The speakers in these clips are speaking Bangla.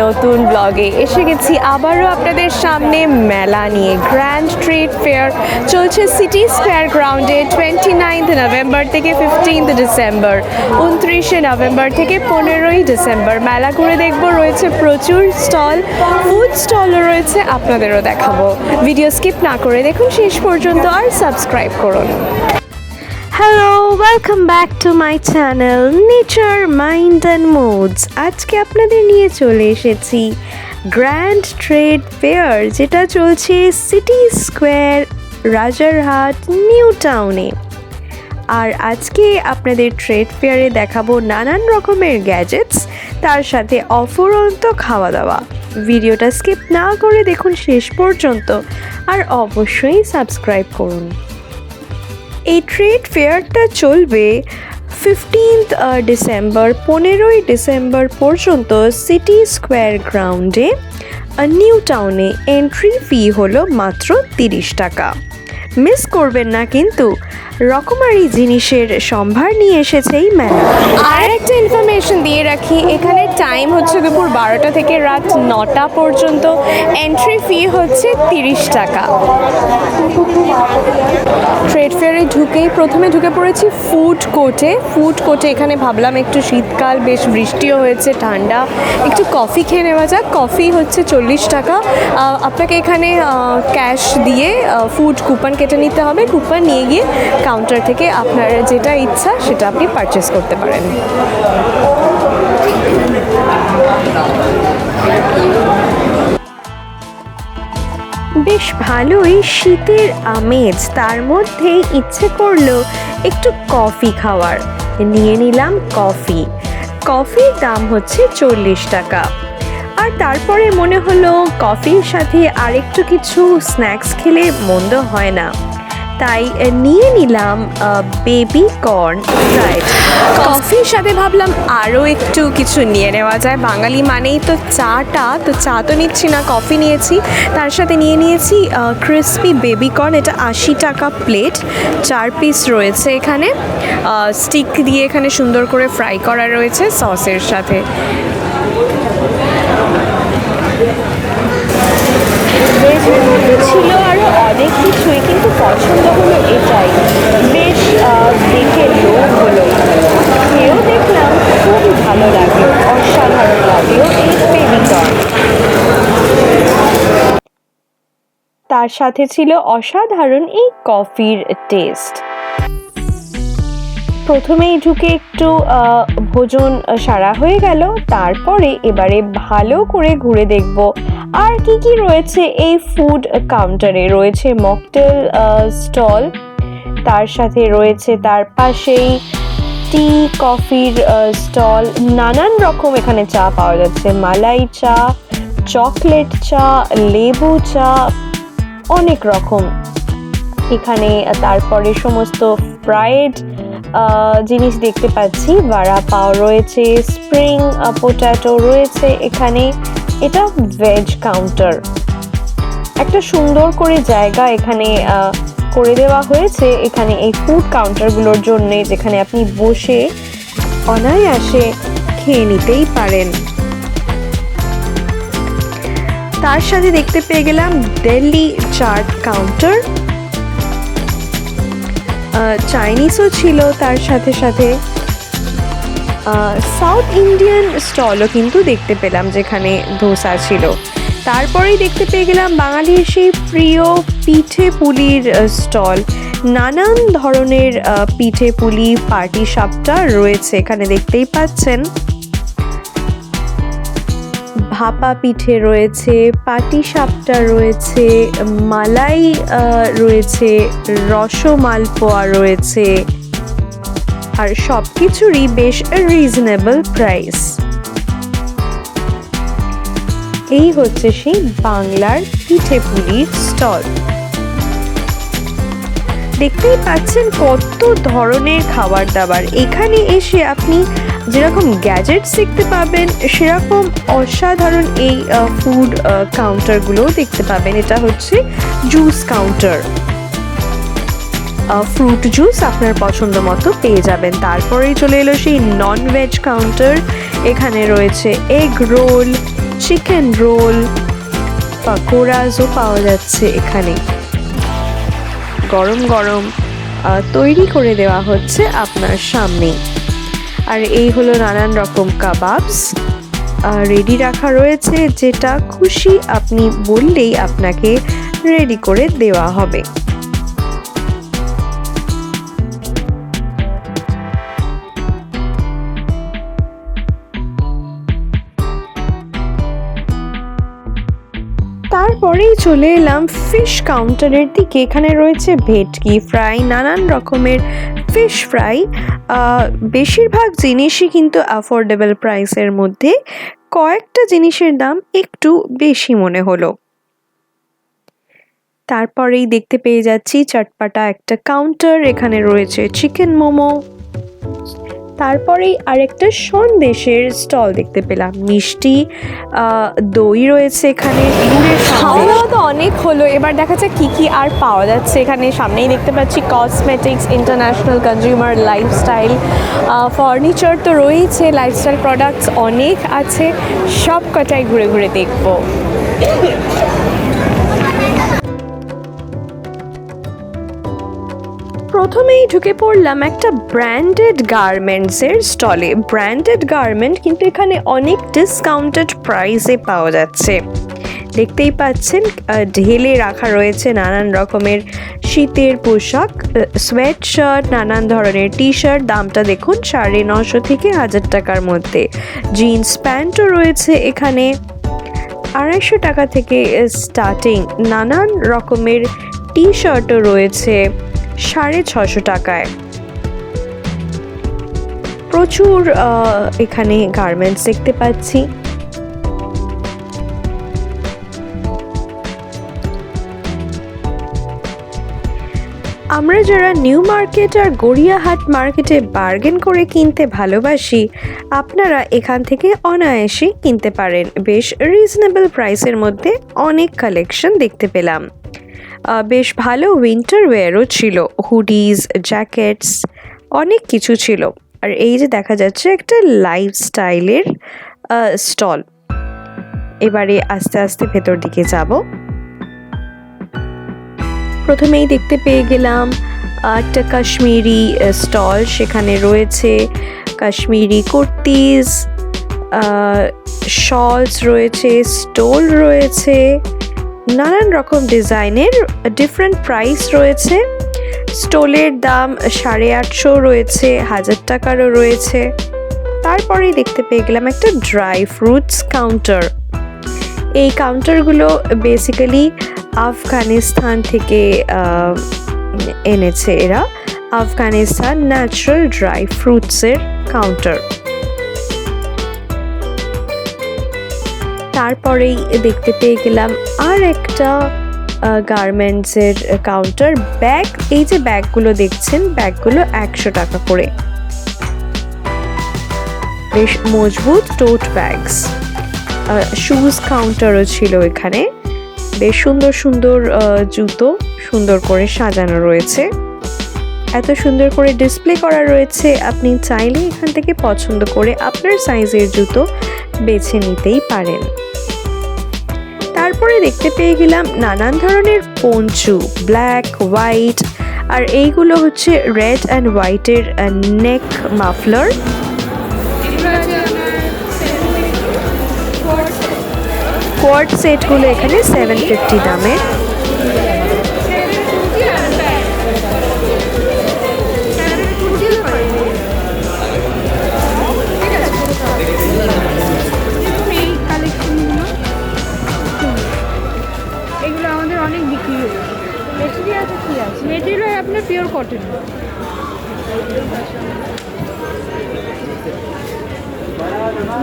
নতুন ব্লগে এসে গেছি। আবারও আপনাদের সামনে মেলা নিয়ে। গ্র্যান্ড ট্রেড ফেয়ার চলছে সিটি স্কোয়ার গ্রাউন্ডে টোয়েন্টি নাইন্থ নভেম্বর থেকে ফিফটিন্থ ডিসেম্বর উনত্রিশে নভেম্বর থেকে পনেরোই ডিসেম্বর মেলা ঘুরে দেখব, রয়েছে প্রচুর স্টল ফুড স্টলও রয়েছে, আপনাদেরও দেখাবো। ভিডিও স্কিপ না করে দেখুন, শেষ পর্যন্ত আর সাবস্ক্রাইব করুন। Hello welcome back to my channel nature mind and moods আজকে আপনাদের নিয়ে চলে এসেছি গ্র্যান্ড ট্রেড ফেয়ার যেটা চলছে সিটি স্কোয়ার রাজারহাট নিউ টাউনে আর আজকে আপনাদের ট্রেড ফেয়ারে দেখাবো নানান রকমের গ্যাজেটস তার সাথে অফুরন্ত খাওয়া দাওয়া ভিডিওটা স্কিপ না করে দেখুন শেষ পর্যন্ত, আর অবশ্যই সাবস্ক্রাইব করুন। এই ট্রেড ফেয়ারটা চলবে ফিফটিন্থ ডিসেম্বর পনেরোই ডিসেম্বর পর্যন্ত সিটি স্কোয়ার গ্রাউন্ডে নিউ টাউনে এন্ট্রি ফি হলো মাত্র তিরিশ টাকা। মিস করবেন না কিন্তু, রকমারি জিনিসের সম্ভার নিয়ে এসেছে এই মেলা। আর একটা ইনফরমেশন দিয়ে রাখি, এখানে টাইম হচ্ছে দুপুর বারোটা থেকে রাত নটা পর্যন্ত। এন্ট্রি ফি হচ্ছে তিরিশ টাকা। ট্রেড ফেয়ারে ঢুকেই প্রথমে ঢুকে পড়েছি ফুড কোর্টে ফুড কোর্টে এখানে ভাবলাম একটু শীতকাল, বেশ বৃষ্টিও হয়েছে, ঠান্ডা। একটু কফি খেয়ে নেওয়া যাক। কফি হচ্ছে চল্লিশ টাকা। আপনাকে এখানে ক্যাশ দিয়ে ফুড কুপন কেটে নিতে হবে। কুপন নিয়ে গিয়ে কাউন্টার থেকে আপনার যেটা ইচ্ছা সেটা আপনি পারচেস করতে পারেন। বেশ ভালোই শীতের আমেজ। তার মধ্যে ইচ্ছে করল একটু কফি খাওয়ার। নিয়ে নিলাম কফি। কফির দাম হচ্ছে চল্লিশ টাকা। আর তারপরে মনে হলো কফির সাথে আরেকটু কিছু স্ন্যাক্স খেলে মন্দ হয় না। তাই নিয়ে নিলাম বেবি কর্ন ফ্রাইড কফির সাথে ভাবলাম আরও একটু কিছু নিয়ে নেওয়া যায়। বাঙালি মানেই তো চাটা, তো চা তো নিচ্ছি না কফি নিয়েছি। তার সাথে নিয়ে নিয়েছি ক্রিসপি বেবি কর্ন এটা আশি টাকা প্লেট চার পিস রয়েছে এখানে। স্টিক দিয়ে এখানে সুন্দর করে ফ্রাই করা রয়েছে সসের সাথে। ছিল, আরও অনেক কিছুই পছন্দ হলো এটাই। বেশ দেখে লোভ হলো। খেয়েও দেখলাম খুবই ভালো লাগল অসাধারণ লাগল এই বেবিকর্ন তার সাথে ছিল অসাধারণ এই কফির টেস্ট। প্রথমেই ঢুকে একটু ভোজন সারা হয়ে গেল, তারপরে এবারে ভালো করে ঘুরে দেখব আর কি কি রয়েছে এই ফুড কাউন্টারে রয়েছে মকটেল স্টল তার সাথে রয়েছে তার পাশেই টি কফির স্টল নানান রকম এখানে চা পাওয়া যাচ্ছে। মালাই চা চকলেট চা, লেবু চা, অনেক রকম। এখানে তারপরে সমস্ত ফ্রাইড জিনিস দেখতে পাচ্ছি। বাড়া পাও রয়েছে স্প্রিং পোট্যাটো রয়েছে এখানে। এটা ভেজ কাউন্টার একটা সুন্দর করে জায়গা এখানে করে দেওয়া হয়েছে এখানে এই ফুড কাউন্টারগুলোর জন্য, যেখানে আপনি বসে অনায়াসে খেয়ে নিতেই পারেন। তার সাথে দেখতে পেয়ে গেলাম দিল্লি চাট কাউন্টার চাইনিজও ছিল তার সাথে সাথে। সাউথ ইন্ডিয়ান স্টলও কিন্তু দেখতে পেলাম যেখানে ধোসা ছিল। তারপরেই দেখতে পেয়ে গেলাম বাঙালির সেই প্রিয় পিঠে পুলির স্টল নানান ধরনের পিঠে পুলি পার্টি সাপটা রয়েছে এখানে দেখতেই পাচ্ছেন। ভাপা পিঠে রয়েছে, পাটি সাপটা রয়েছে, মালাই রয়েছে, রসমালপোয়া রয়েছে আর সব কিছুরই বেশ রিজনেবল প্রাইস এই হচ্ছে সেই বাংলার পিঠে পুলির স্টল দেখতেই পাচ্ছেন কত ধরনের খাবার দাবার এখানে এসে আপনি যেরকম গ্যাজেটস দেখতে পাবেন, সেরকম অসাধারণ এই ফুড কাউন্টারগুলোও দেখতে পাবেন। এটা হচ্ছে জুস কাউন্টার ফ্রুট জুস আপনার পছন্দ মতো পেয়ে যাবেন। তারপরেই চলে এলো সেই নন ভেজ কাউন্টার এখানে রয়েছে এগ রোল চিকেন রোল পাকোড়াজও পাওয়া যাচ্ছে এখানে। গরম গরম তৈরি করে দেওয়া হচ্ছে আপনার সামনে আর এই হলো নানান রকম কাবাবস। রেডি রাখা রয়েছে, যেটা খুশি আপনি বললেই আপনাকে রেডি করে দেওয়া হবে। তারপরেই চলে এলাম ফিশ কাউন্টারের দিকে। এখানে রয়েছে ভেটকি ফ্রাই, নানান রকমের ফিশ ফ্রাই বেশিরভাগ জিনিসই কিন্তু অ্যাফোর্ডেবল প্রাইসের মধ্যে। কয়েকটা জিনিসের দাম একটু বেশি মনে হলো। তারপরেই দেখতে পেয়ে যাচ্ছি চটপাটা একটা কাউন্টার এখানে রয়েছে চিকেন মোমো। তারপরেই আরেকটা সন্দেশের স্টল দেখতে পেলাম। মিষ্টি দই রয়েছে এখানে খাওয়া দাওয়া তো অনেক হলো। এবার দেখা যাক কি কি আর পাওয়া যাচ্ছে এখানে। সামনেই দেখতে পাচ্ছি cosmetics international consumer lifestyle furniture তো রয়েছে লাইফস্টাইল প্রোডাক্টস অনেক আছে। সব কটাই ঘুরে ঘুরে দেখব। প্রথমেই ঢুকে পড়লাম একটা ব্র্যান্ডেড গার্মেন্টসের স্টলে ব্র্যান্ডেড গার্মেন্ট কিন্তু এখানে অনেক ডিসকাউন্টেড প্রাইসে পাওয়া যাচ্ছে। দেখতেই পাচ্ছেন ঢেলে রাখা রয়েছে নানান রকমের শীতের পোশাক সোয়েট শার্ট নানান ধরনের টি শার্ট দামটা দেখুন সাড়ে নশো থেকে হাজার টাকার মধ্যে। জিন্স প্যান্টও রয়েছে এখানে। আড়াইশো টাকা থেকে স্টার্টিং নানান রকমের টি শার্টও রয়েছে। সাড়ে ছশো টাকায়। প্রচুর এখানে গার্মেন্টস দেখতে পাচ্ছি। আমরা যারা নিউ মার্কেট আর গড়িয়াহাট মার্কেটে বার্গেন করে কিনতে ভালোবাসি, আপনারা এখান থেকে অনায়াসে কিনতে পারেন। বেশ রিজনেবল প্রাইসের মধ্যে অনেক কালেকশন দেখতে পেলাম। বেশ ভালো উইন্টার ওয়্যারও ছিল। হুডিজ জ্যাকেটস অনেক কিছু ছিল। আর এই যে দেখা যাচ্ছে একটা লাইফস্টাইলের স্টল এবারে আস্তে আস্তে ভেতর দিকে যাব। প্রথমেই দেখতে পেয়ে গেলাম একটা কাশ্মীরি স্টল সেখানে রয়েছে। কাশ্মীরি কুর্তিজ শলস রয়েছে স্টোল রয়েছে। নানান রকম ডিজাইনের ডিফারেন্ট প্রাইস রয়েছে। স্টোলের দাম সাড়ে আটশো রয়েছে, হাজার টাকারও রয়েছে। তারপরেই দেখতে পেয়ে গেলাম একটা ড্রাই ফ্রুটস কাউন্টার এই কাউন্টারগুলো বেসিক্যালি আফগানিস্তান থেকে এনেছে এরা। আফগানিস্তান ন্যাচারাল ড্রাই ফ্রুটসের কাউন্টার তারপরেই দেখতে পেয়ে গেলাম আর একটা গার্মেন্টসের কাউন্টার ব্যাগ এই যে ব্যাগগুলো দেখছেন ব্যাগগুলো একশো টাকা করে। বেশ মজবুত টোট ব্যাগস শুজ কাউন্টারও ছিল এখানে। বেশ সুন্দর সুন্দর জুতো সুন্দর করে সাজানো রয়েছে। এত সুন্দর করে ডিসপ্লে করা রয়েছে, আপনি চাইলে এখান থেকে পছন্দ করে আপনার সাইজের জুতো বেছে নিতেই পারেন। তারপরে দেখতে পেয়ে গেলাম নানান ধরনের পঞ্চু ব্ল্যাক হোয়াইট আর এইগুলো হচ্ছে রেড অ্যান্ড হোয়াইটের নেক মাফলার কোয়ার্ড সেটগুলো এখানে সেভেন ফিফটি দামে মেটেরিয়াল পিওর কটন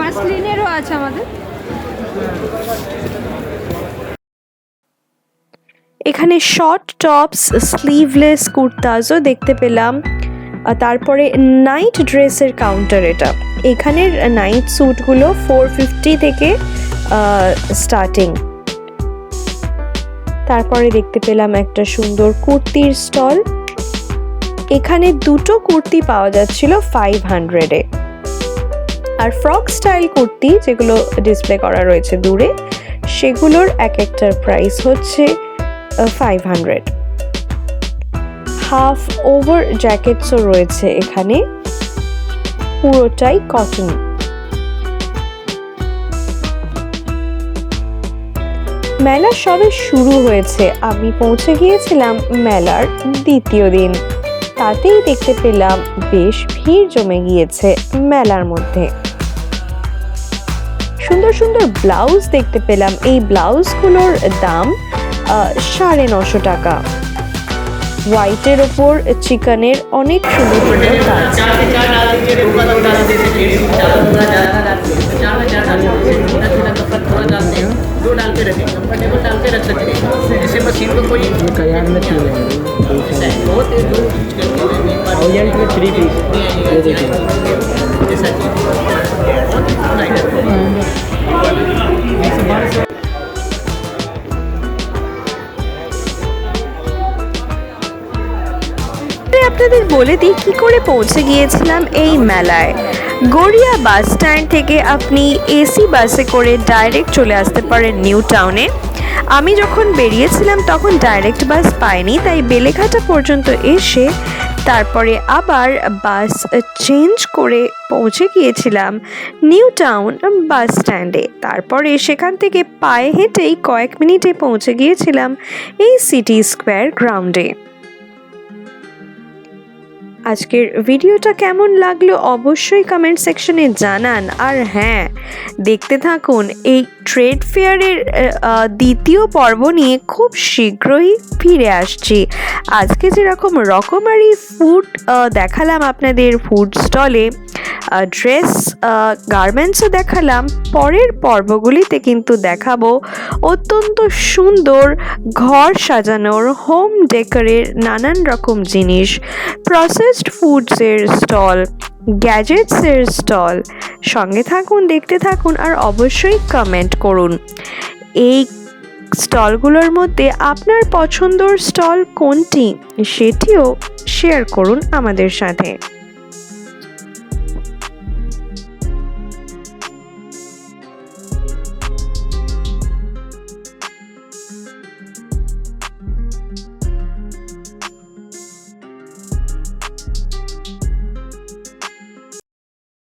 মাসলিনেরও আছে আমাদের। এখানে শর্ট টপস স্লিভলেস কুর্তাজও দেখতে পেলাম। তারপরে নাইট ড্রেসের কাউন্টার এটা। এখানের নাইট স্যুটগুলো ফোর ফিফটি থেকে স্টার্টিং তারপরে দেখতে পেলাম একটা সুন্দর কুর্তির স্টল এখানে দুটো কুর্তি পাওয়া যাচ্ছিল ফাইভ হান্ড্রেডে আর ফ্রক স্টাইল কুর্তি যেগুলো ডিসপ্লে করা রয়েছে দূরে, সেগুলোর এক একটার প্রাইস হচ্ছে ফাইভ হান্ড্রেড হাফ ওভার জ্যাকেটসও রয়েছে এখানে। পুরোটাই কটন মেলা সবে শুরু হয়েছে। আমি পৌঁছে গিয়েছিলাম মেলার দ্বিতীয় দিন। তাতেই দেখতে পেলাম বেশ ভিড় জমে গিয়েছে মেলার মধ্যে। সুন্দর সুন্দর ব্লাউজ দেখতে পেলাম। এই ব্লাউজগুলোর দাম সাড়ে নশো টাকা। হোয়াইটের ওপর চিকেনের অনেক সুন্দর সুন্দর কাজ। আপনাদের বলে দিই কী করে পৌঁছে গিয়েছিলাম এই মেলায়। গড়িয়া বাস স্ট্যান্ড থেকে আপনি এসি বাসে করে ডাইরেক্ট চলে আসতে পারেন নিউ টাউনে। আমি যখন বেরিয়েছিলাম তখন ডাইরেক্ট বাস পাইনি, তাই বেলেঘাটা পর্যন্ত এসে তারপরে আবার বাস চেঞ্জ করে পৌঁছে গিয়েছিলাম নিউ টাউন বাস স্ট্যান্ডে। তারপরে সেখান থেকে পায়ে হেঁটেই কয়েক মিনিটে পৌঁছে গিয়েছিলাম এই সিটি স্কোয়ার গ্রাউন্ডে। আজকের ভিডিওটা কেমন লাগল অবশ্যই কমেন্ট সেকশনে জানান। আর হ্যাঁ দেখতে থাকুন, এই ট্রেড ফেয়ারের দ্বিতীয় পর্ব নিয়ে খুব শীঘ্রই ফিরে আসছি। আজকে যেরকম রকমারি ফুড দেখালাম আপনাদের ফুড স্টলে ড্রেস গার্মেন্টসও দেখালাম। পরের পর্বগুলিতে কিন্তু দেখাবো অত্যন্ত সুন্দর ঘর সাজানোর হোম ডেকোরের নানান রকম জিনিস। প্রসেসড ফুডসের স্টল গ্যাজেটসের স্টল সঙ্গে থাকুন, দেখতে থাকুন আর অবশ্যই কমেন্ট করুন। এই স্টলগুলোর মধ্যে আপনার পছন্দর স্টল কোনটি? সেটিও শেয়ার করুন আমাদের সাথে।